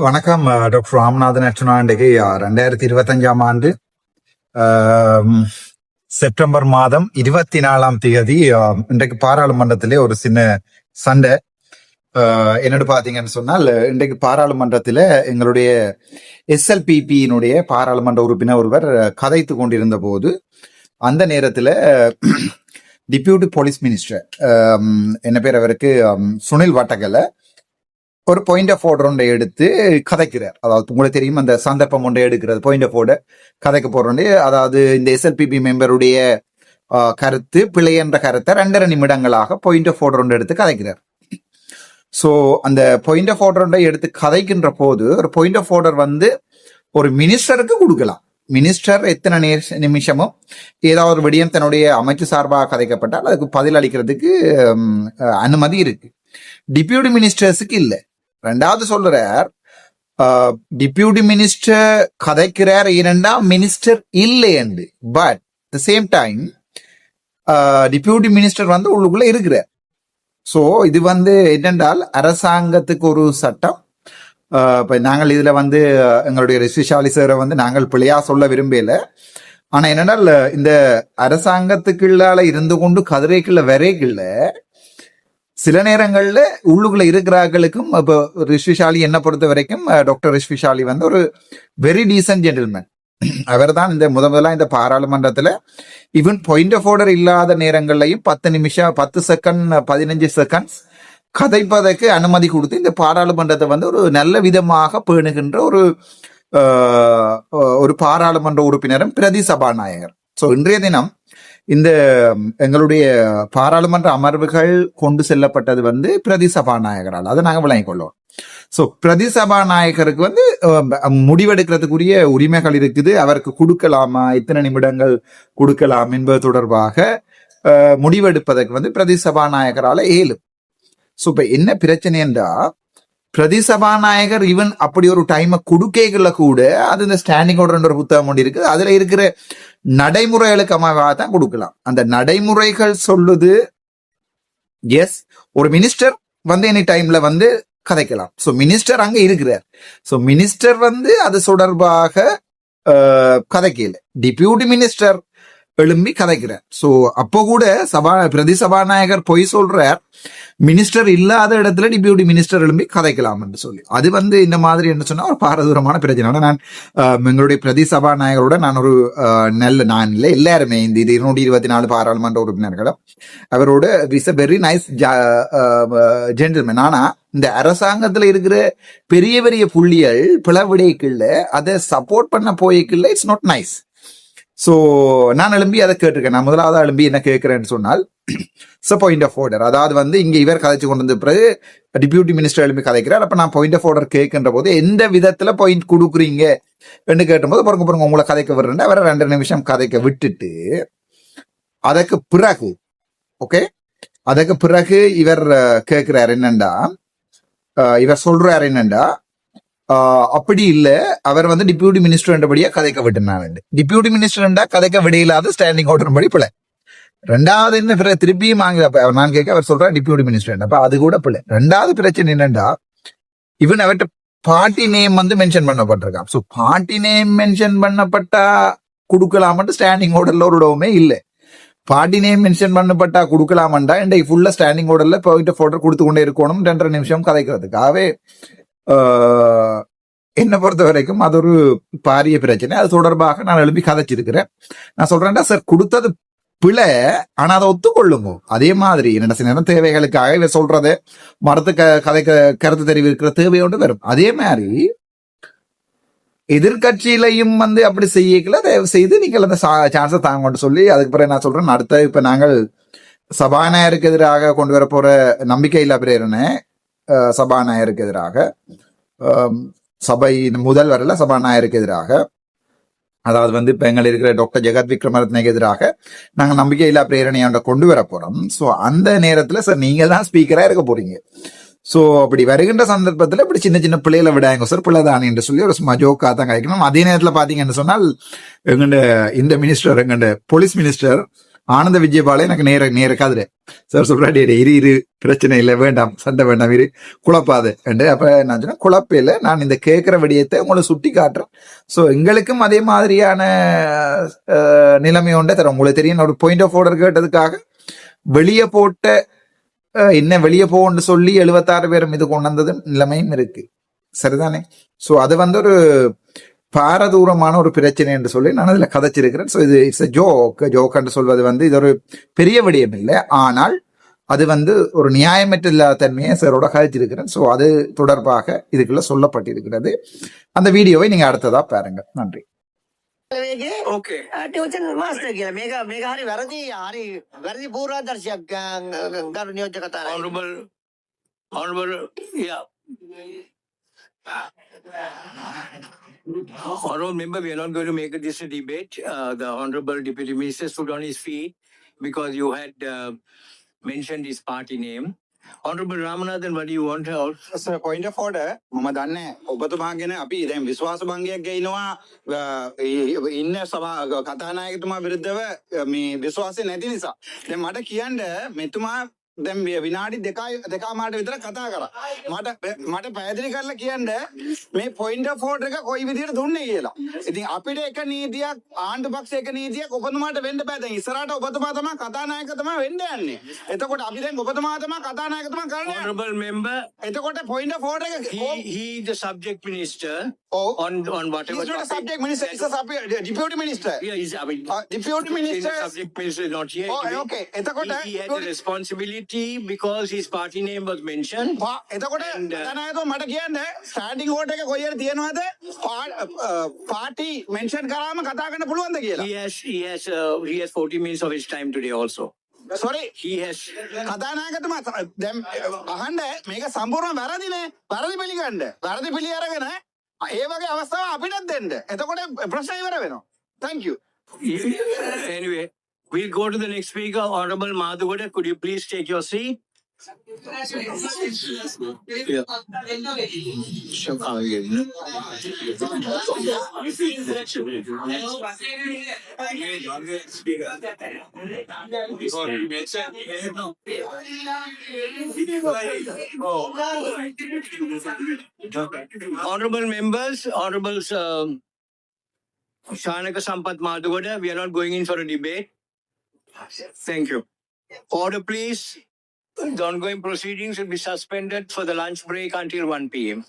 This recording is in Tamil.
வணக்கம் டாக்டர் ராமநாதன் அர்ச்சனா இன்றைக்கு ரெண்டாயிரத்தி இருபத்தஞ்சாம் ஆண்டு செப்டம்பர் மாதம் இருபத்தி நாலாம் தேதி இன்றைக்கு பாராளுமன்றத்திலே ஒரு சின்ன சண்டை. என்னோட பாத்தீங்கன்னு சொன்னால் இன்றைக்கு பாராளுமன்றத்தில் எங்களுடைய எஸ்எல்பிபியினுடைய பாராளுமன்ற உறுப்பினர் ஒருவர் கதைத்து கொண்டிருந்த போது அந்த நேரத்தில் டிப்யூட்டி போலீஸ் மினிஸ்டர் என்ன பேர் அவருக்கு சுனில் வட்டகலை ஒரு பாயிண்ட் ஆஃப் ஆர்டர் ஒன்றை எடுத்து கதைக்கிறார். அதாவது உங்களுக்கு தெரியும் அந்த சந்தர்ப்பம் ஒன்றை எடுக்கிறது பாயிண்ட் ஆஃப் ஆர்டர் கதைக்க போறோண்டு அதாவது இந்த எஸ்எல்பிபி மெம்பருடைய கருத்து பிழை என்ற கருத்தை ரெண்டரை நிமிடங்களாக பாயிண்ட் ஆஃப் ஆர்டர் ஒன்றை எடுத்து கதைக்கிறார். ஸோ அந்த பாயிண்ட் ஆஃப் ஆர்டர் ஒன்றை எடுத்து கதைக்கின்ற போது ஒரு பாயிண்ட் ஆஃப் ஆர்டர் வந்து ஒரு மினிஸ்டருக்கு கொடுக்கலாம். மினிஸ்டர் எத்தனை நே நிமிஷமும் ஏதாவது ஒரு விடயம் தன்னுடைய அமைச்சு சார்பாக கதைக்கப்பட்டால் அதுக்கு பதில் அளிக்கிறதுக்கு அனுமதி இருக்கு. டிப்யூட்டி மினிஸ்டர்ஸுக்கு இல்லை. ரெண்டாவது சொல்றார் டிப்யூட்டி மினிஸ்டர் கதைக்கிறார் ஏனென்றா மினிஸ்டர் இல்லை என்று. But the same time deputy minister வந்து உள்ளுக்குள்ள இருக்கிறார். ஸோ இது வந்து என்னென்றால் அரசாங்கத்துக்கு ஒரு சட்டம். இப்போ நாங்கள் இதில் வந்து எங்களுடைய ரிஷிஷாலி சாரை வந்து நாங்கள் பிழையா சொல்ல விரும்பல ஆனால் என்னென்னால் இந்த அரசாங்கத்துக்குள்ளால இருந்து கொண்டு கதிரைக்குள்ள வரைக்குள்ள சில நேரங்களில் உள்ளுக்குள்ள இருக்கிறார்களுக்கும் இப்போ ரிஷ்விஷாலி என்ன பொறுத்த வரைக்கும் டாக்டர் ரிஷ்விஷாலி வந்து ஒரு வெரி டீசன்ட் ஜென்டில்மேன் அவர் தான் இந்த முத முதலா இந்த பாராளுமன்றத்தில் ஈவன் பாயிண்ட் ஆஃப் ஆர்டர் இல்லாத நேரங்கள்லையும் பத்து நிமிஷம் பத்து செகண்ட் பதினஞ்சு செகண்ட்ஸ் கதைப்பதற்கு அனுமதி கொடுத்து இந்த பாராளுமன்றத்தை வந்து ஒரு நல்ல விதமாக பேணுகின்ற ஒரு ஒரு பாராளுமன்ற உறுப்பினரும் பிரதி சபாநாயகர். ஸோ இன்றைய தினம் இந்த எங்களுடைய பாராளுமன்ற அமர்வுகள் கொண்டு செல்லப்பட்டது வந்து பிரதி சபாநாயகரால். அதை நாங்கள் விளங்கிக் கொள்வோம். ஸோ பிரதி சபாநாயகருக்கு வந்து முடிவெடுக்கிறதுக்குரிய உரிமைகள் இருக்குது. அவருக்கு கொடுக்கலாமா? இத்தனை நிமிடங்கள் கொடுக்கலாம் என்பது தொடர்பாக முடிவெடுப்பதற்கு வந்து பிரதி சபாநாயகரால் ஏழும் ஸோ இப்போ என்ன பிரச்சனை என்றா பிரதி சபாநாயகர் ஈவன் அப்படி ஒரு டைமை கொடுக்கல கூட அது இந்த ஸ்டாண்டிங் ஆர்டர் ஒரு புத்தகம் ஒன்று இருக்குது. அதில் இருக்கிற நடைமுறைகளுக்கு அமைவாக தான் கொடுக்கலாம். அந்த நடைமுறைகள் சொல்லுது எஸ் ஒரு மினிஸ்டர் வந்து எனி டைம்ல வந்து கதைக்கலாம். ஸோ மினிஸ்டர் அங்க இருக்கிறார். ஸோ மினிஸ்டர் வந்து அது தொடர்பாக கதைக்கல. டிப்யூட்டி மினிஸ்டர் எழும்பி கதைக்கிறார். சோ அப்போ கூட சபா பிரதி சபாநாயகர் பொய் சொல்றார் மினிஸ்டர் இல்லாத இடத்துல டிபியூட்டி மினிஸ்டர் எழும்பி கதைக்கலாம் என்று சொல்லி. அது வந்து இந்த மாதிரி என்ன சொன்னா ஒரு பாரதூரமான பிரச்சனை. நான் அஹ், எங்களுடைய பிரதி சபாநாயகரோட நான் ஒரு நல்ல நான் இல்லை எல்லாருமே இந்த இது இருநூற்றி இருபத்தி நாலு பாராளுமன்ற உறுப்பினர்களும் அவரோட is a very nice gentleman ஆனா இந்த அரசாங்கத்துல இருக்கிற பெரிய பெரிய புள்ளிகள் பிளவிடைக்குள்ள அதை சப்போர்ட் பண்ண போய்க்குள்ள இட்ஸ் நாட் நைஸ் ஸோ நான் எழும்பி அதை கேட்டிருக்கேன். நான் முதலாவது எழும்பி என்ன கேட்கிறேன்னு சொன்னால் ச பாயிண்ட் ஆஃப் ஆர்டர் அதாவது வந்து இங்கே இவர் கதைச்சு கொண்டு வந்த பிறகு டிப்யூட்டி மினிஸ்டர் எழுப்பி கதைக்கிறார். அப்போ நான் பாயிண்ட் ஆஃப் ஆர்டர் கேட்கின்ற போது எந்த விதத்தில் பாயிண்ட் கொடுக்குறீங்க என்று கேட்டும்போது பாருங்க பாருங்க உங்களை கதைக்க விடுறேன் அவரை ரெண்டு நிமிஷம் கதைக்க விட்டுட்டு அதற்கு பிறகு ஓகே அதற்கு பிறகு இவர் அஹ், கேட்கிறார் என்னண்டா? இவர் சொல்றாரு என்னண்டா? அப்படி இல்ல. அவர் வந்து டிப்யூட்டி மினிஸ்டர் என்றபடியா கதைக்க விட்டுனாரு டிப்யூட்டி மினிஸ்டர் கதைக்க விடையில்லாத ஸ்டாண்டிங் ஆர்டர் படி பிள்ளை ரெண்டாவது என்ன பிற திருப்பியும் வாங்க நான் கேட்க அவர் சொல்றாரு டிப்யூட்டி மினிஸ்டர் அப்ப அது கூட பிள்ளை ரெண்டாவது பிரச்சனை என்னண்டா இவன் அவர்கிட்ட பார்ட்டி நேம் வந்து மென்ஷன் பண்ணப்பட்டிருக்கான். ஸோ பார்ட்டி நேம் மென்ஷன் பண்ணப்பட்டா கொடுக்கலாமன்ட்டு ஸ்டாண்டிங் ஆர்டர்ல ஒரு இடமே இல்லை. பார்ட்டி நேம் மென்ஷன் பண்ணப்பட்டா கொடுக்கலாமண்டா இன்றைக்கு ஃபுல்லா ஸ்டாண்டிங் ஆர்டர்ல போயிட்டு போட்டோ கொடுத்து கொண்டே இருக்கணும் ரெண்டரை நிமிஷம் கதைக்கிறதுக்காகவே என்னை பொறுத்த வரைக்கும் அது ஒரு பாரிய பிரச்சனை. அது தொடர்பாக நான் எழுப்பி கதைச்சிருக்கிறேன். நான் சொல்றேன்டா சார் கொடுத்தது பிழை ஆனா அதை ஒத்துக்கொள்ளுங்க. அதே மாதிரி என்னோட சில நேரம் தேவைகளுக்காக இவ சொல்றது மரத்து க கதை கருத்து தெரிவிக்கிற தேவையோடு வரும். அதே மாதிரி எதிர்கட்சியிலையும் வந்து அப்படி செய்யக்கல தயவு செய்து நீங்கள் அந்த சான்ஸை தாங்கன்னு சொல்லி அதுக்கு பிறகு நான் சொல்றேன் அடுத்த இப்ப நாங்கள் சபாநாயகருக்கு எதிராக கொண்டு வர போற நம்பிக்கையில்லா பிரேரணை சபாநாயகருக்கு எதிராக அஹ், சபை முதல்வரில் சபாநாயகருக்கு எதிராக அதாவது வந்து இப்ப எங்கள் இருக்கிற டாக்டர் ஜெகத் விக்ரமரத்னக்கு எதிராக நாங்கள் நம்பிக்கையில்லா பிரேரணையை கொண்டு வர போறோம். ஸோ அந்த நேரத்துல சார் நீங்க தான் ஸ்பீக்கரா இருக்க போறீங்க. ஸோ அப்படி வருகின்ற சந்தர்ப்பத்தில் இப்படி சின்ன சின்ன பிள்ளைகளை விடாங்க சார் பிள்ளை தானே என்று சொல்லி ஒரு சும்மா ஜோக்காக தான் கிடைக்கணும் அதே நேரத்தில் பார்த்தீங்கன்னு சொன்னால் எங்கண்ட இந்த மினிஸ்டர் எங்கண்ட போலீஸ் மினிஸ்டர் ஆனந்த விஜயபாலே எனக்கு நேர நேர காதுரு. சார் சொல்றாடி இரு இரு பிரச்சனை இல்லை வேண்டாம் சண்டை வேண்டாம் இரு குழப்பாது. என்று அப்ப நான் சொன்னேன் இல்லை நான் இந்த கேட்குற விடயத்தை உங்களை சுட்டி காட்டுறேன். ஸோ எங்களுக்கும் அதே மாதிரியான நிலைமை உண்டே. தரேன் உங்களுக்கு தெரியும் ஒரு பாயிண்ட் ஆஃப் ஆர்டர் கேட்டதுக்காக வெளியே போட்ட என்ன வெளியே போகணும்னு சொல்லி எழுபத்தாறு பேரும் இது கொண்டு வந்தது நிலைமையும் இருக்கு. சரிதானே? ஸோ அது வந்து ஒரு பாரதூரமான ஒரு பிரச்சனை என்று சொல்லி நான் அதில் கதைச்சிருக்கிறேன். ஸோ இது இட்ஸ் எ ஜோக் ஜோக் என்று சொல்வது வந்து இது ஒரு பெரிய விடயம் இல்லை. ஆனால் அது வந்து ஒரு நியாயமற்ற இல்லாத தன்மையை சாரோட கதைச்சிருக்கிறேன். ஸோ அது தொடர்பாக இதுக்குள்ள சொல்லப்பட்டிருக்கிறது. அந்த வீடியோவை நீங்க அடுத்ததா பாருங்க. நன்றி. Tuition Honorable, honorable, yeah. Honorable member, we are not going to make this a debate. Uh, the honorable deputy minister stood on his feet because you had uh, mentioned his party name. Honorable Ramanathan, what do you want? to- point of order uh, මම දන්න ඔබතුමාගෙන අපි දැන් විශ්වාස භංගයක් ගෙනවා uh, ඉන්න සභා කතානායකතුමා විරුද්ධව අ, මේ විශ්වාසය නැති නිසා දැන් මට කියන්න මෙතුමා දැන් විනාඩි දෙකයි දෙකාමාට විතර කතා කර මට මට පැදිලි කරලා කියන්න මේ පොයින්ට ෆෝඩ් එක කොයි විදිහට දුන්නේ කියලා ඉතින් අපිට එක නීතියක් ආණ්ඩු පක්ෂ එක නීතියක් ඔබතුමාට වෙන්න බෑ දැන් ඉස්සරහට ඔබතුමා තමයි කතානායකතුමා වෙන්න යන්නේ එතකොට අපි දැන් ඔබතුමා තමයි කතානායකතුමා කරන්නේ Honorable member, එතකොට පොයින්ට ෆෝඩ් එක he, he the subject minister Oh, on, on whatever. he's not a subject minister, he's a sub- deputy minister. Yeah, he's, I mean. Uh, deputy minister. Subject minister is not here. Oh, okay. එතකොට He, he had the responsibility because his party name was mentioned. එතකොට And, uh, මට කියන්න ස්ටෑන්ඩින් ඕඩර් එක කොහෙද තියෙනවද පාටි මෙන්ෂන් කරාම කතා කරන්න පුළුවන්ද කියලා. He has, he has, uh, he has forty minutes of his time today also. Sorry He has, කතානායකතුමා දැන් අහන්න මේක සම්පූර්ණ වැරදිනේ. වැරදි පිළිගන්න. වැරදි පිළි අරගෙන ඒ වගේ අවස්ථාව අපිටත් දෙන්න. එතකොට ප්‍රශ්න ඉවර වෙනවා. Thank you. anyway, we'll go to the next speaker, Honorable Madhugoda. Could you please take your seat? Honorable members, honorable um, Shanaka Sampath Madhugoda, we are not going in for a debate. Thank you. Order, please. The ongoing proceedings will be suspended for the lunch break until 1 p.m.